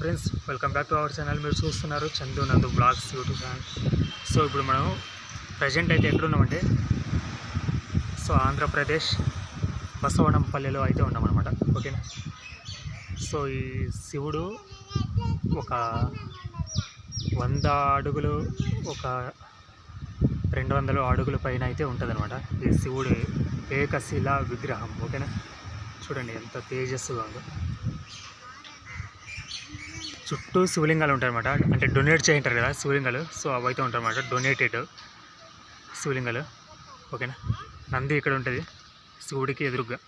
Friends welcome back to our channel మీరు చూస్తున్నారు చందు నందు బ్లాగ్స్ యూట్యూబ్ ఛానల్ సో ఇప్పుడు మనం ప్రజెంట్ అయితే ఎక్కడున్నామంటే సో ఆంధ్రప్రదేశ్ బసవనంపల్లిలో అయితే ఉన్నామన్నమాట. ఓకేనా సో ఈ శివుడు ఒక వంద అడుగులు ఒక రెండు వందల అడుగుల పైన అయితే ఉంటుందన్నమాట. ఈ శివుడు ఏకశిలా విగ్రహం. ఓకేనా చూడండి ఎంత తేజస్సుగా ఉందో. చుట్టూ శివలింగాలు ఉంటాయన్నమాట. అంటే డొనేట్ చేయింటారు కదా శివలింగాలు. సో అవైతే అయితే ఉంటాయన్నమాట. డొనేటెడ్ శివలింగాలు. ఓకేనా? నంది ఇక్కడ ఉంటుంది. శివుడికి ఎదురుగా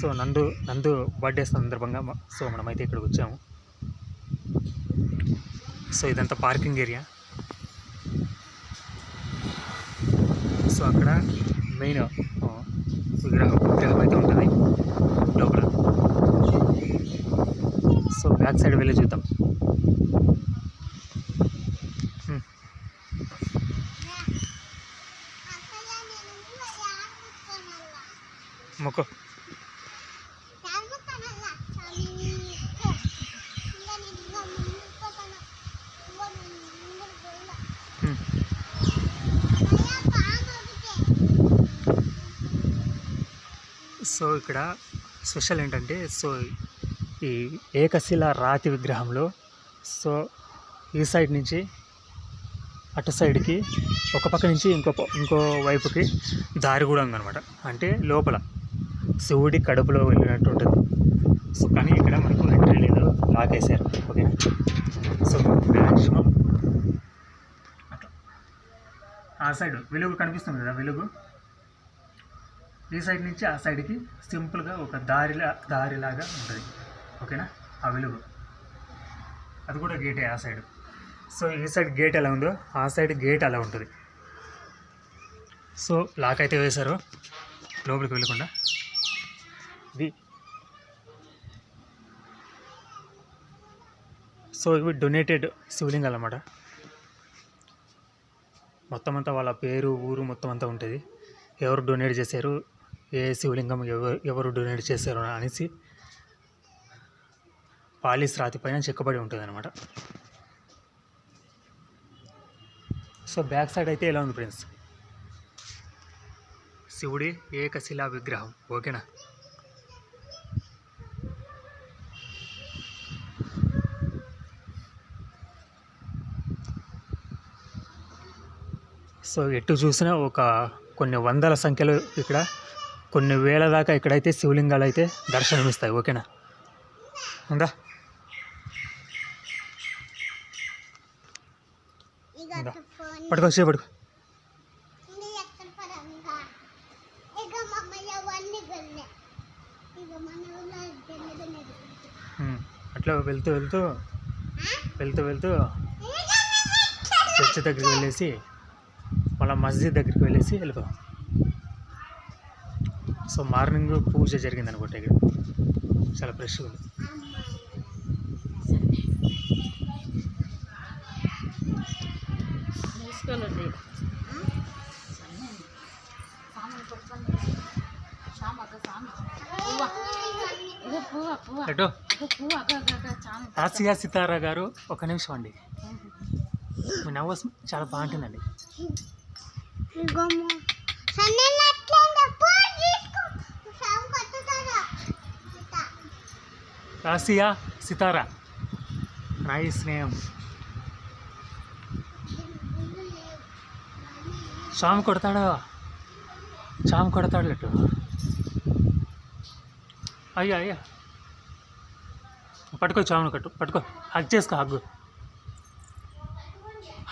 సో నందు నందు బర్త్డే సందర్భంగా సో మనమైతే ఇక్కడికి వచ్చాము. సో ఇదంతా పార్కింగ్ ఏరియా. సో అక్కడ మెయిన్ విగ్రహం విగ్రహం అయితే ఉంటుంది లోపల సో బ్యాక్ సైడ్ వెళ్ళి చూద్దాం. మొక్క. మొక్కు సో ఇక్కడ స్పెషల్ ఏంటంటే సో ఈ ఏకశిల రాతి విగ్రహంలో. సో ఈ సైడ్ నుంచి అటు సైడ్కి ఒక పక్క నుంచి ఇంకో ఇంకో వైపుకి దారి కూడా ఉందన్నమాట. అంటే లోపల శివుడి కడుపులో వెళ్ళినట్టు ఉంటుంది. సో కానీ ఇక్కడ మనకు ఎంట్రీ లేదు. లాగేశారు. ఓకే ఓకేనా? సో మ్యాక్సిమం అట్లా. ఆ సైడ్ వెలుగు కనిపిస్తుంది కదా వెలుగు? ఈ సైడ్ నుంచి ఆ సైడ్కి సింపుల్గా ఒక దారిలా దారిలాగా ఉంటుంది. ఓకేనా? ఆ వెలుగు అది కూడా గేటే ఆ సైడ్. సో ఈ సైడ్ గేట్ ఎలా ఉందో ఆ సైడ్ గేట్ అలా ఉంటుంది. సో లాక్ అయితే వేశారు. లోపలికి వెళ్ళకుండా. ఇది సో ఇవి డొనేటెడ్ శివలింగాలు అన్నమాట. మొత్తం అంతా వాళ్ళ పేరు ఊరు మొత్తం అంతా ఉంటుంది. ఎవరు డొనేట్ చేశారు? ఏ శివలింగం ఎవరు ఎవరు డొనేట్ చేశారు అనేసి పాలిస్ రాతి పైన చెక్కబడి ఉంటుంది అనమాట సో బ్యాక్ సైడ్ అయితే ఎలా ఉంది ఫ్రెండ్స్? శివుడి ఏకశిలా విగ్రహం ఓకేనా? సో ఎటు చూసినా ఒక కొన్ని వందల సంఖ్యలో ఇక్కడ కొన్ని వేల దాకా ఇక్కడైతే శివలింగాలు అయితే దర్శనమిస్తాయి ఓకేనా? ఉందా ఇందా. పట్టుకో చే పట్టుకో. అట్లా వెళ్తూ వెళ్తూ వెళ్తూ వెళ్తూ చర్చ్ దగ్గరికి వెళ్ళేసి మళ్ళీ మస్జిద్ దగ్గరికి వెళ్ళేసి వెళ్ళిపోదాం సో మార్నింగ్ పూజ జరిగింది అనుకుంటా ఇక్కడ. చాలా ఫ్రెష్గా ఉంది. మూసుకోవాలండి ఆసియా సితారా గారు ఒక నిమిషం అండి. మీ నవ్వు చాలా బాగుంటుందండి. రాసియా సితారా నాయి స్నేహం. స్వామి కొడతాడు? చాము కొడతాడు అటు అయ్యా అయ్యా. పట్టుకో చామును కట్టు పట్టుకో. హగ్ చేసుకో హగ్గు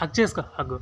హగ్ చేసుకో హగ్గు